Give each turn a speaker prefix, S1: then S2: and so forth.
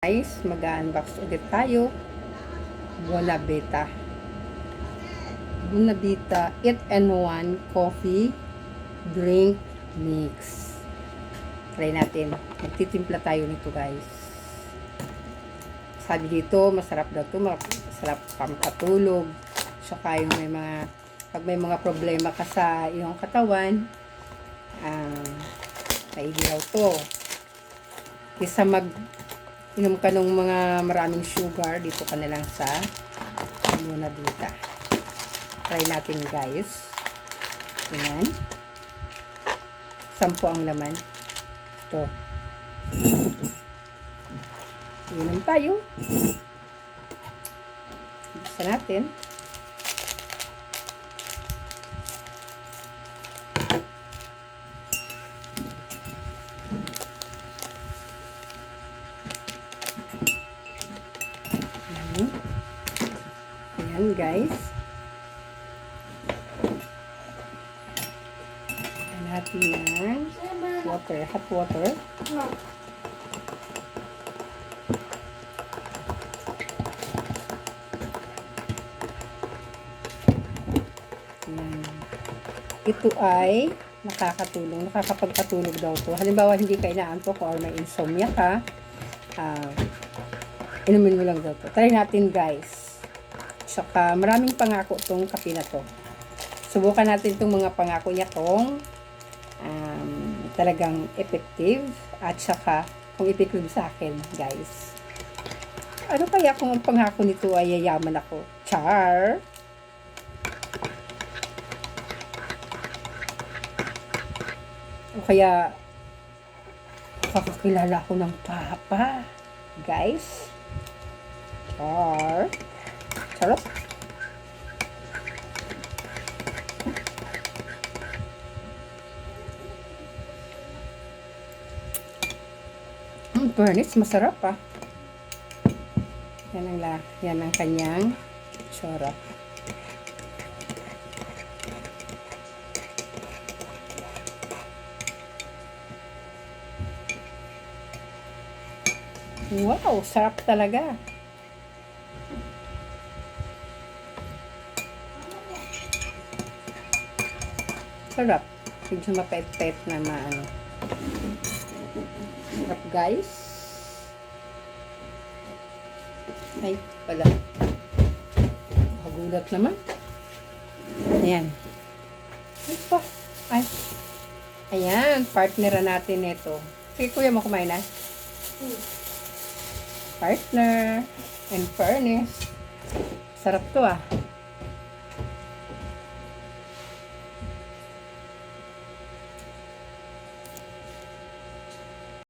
S1: Guys, mag-unbox ulit tayo. Buonabita. Buonabita Eat and One Coffee Drink Mix. Try natin. Magtitimpla tayo nito guys. Sabi dito, masarap daw ito. Masarap pampatulog. Saka yung may mga, pag may mga problema ka sa iyong katawan, ah, kaigi daw to. Kisa mag inom ka ng mga maraming sugar, dito ka na lang sa Luna Vita. Try natin guys. Ayan. Sampo ang laman. Ito. Inom tayo. Buksan natin. Ayan. Guys. Ayan natin yan. Water, hot water. Ayan. Ito ay nakakatulong, nakakapagpatulog daw to. Halimbawa, hindi ka inaantok or may insomnia ka, ah, inumin mo lang daw to. Try natin guys. Saka maraming pangako tong kape na to. Subukan natin itong mga pangako niya kung um, talagang effective at saka kung effective sa akin guys. Ano kaya kung ang pangako nito ay yayaman ako? Char! O kaya kakakilala ko ng papa. Guys. Char. Charot. Mm, Bernice, masarap ah. Yan ang, la, yan ang kanyang tsura. Wow, sarap talaga. Sarap. Medyo mapait-pait na maano. Sarap guys. Ay, pala. Magulat naman. Ayan. Ay pa. Ay. Ayan, partner natin ito. Sige kuya mo kumain na. Partner and furnace. Sarap to ah.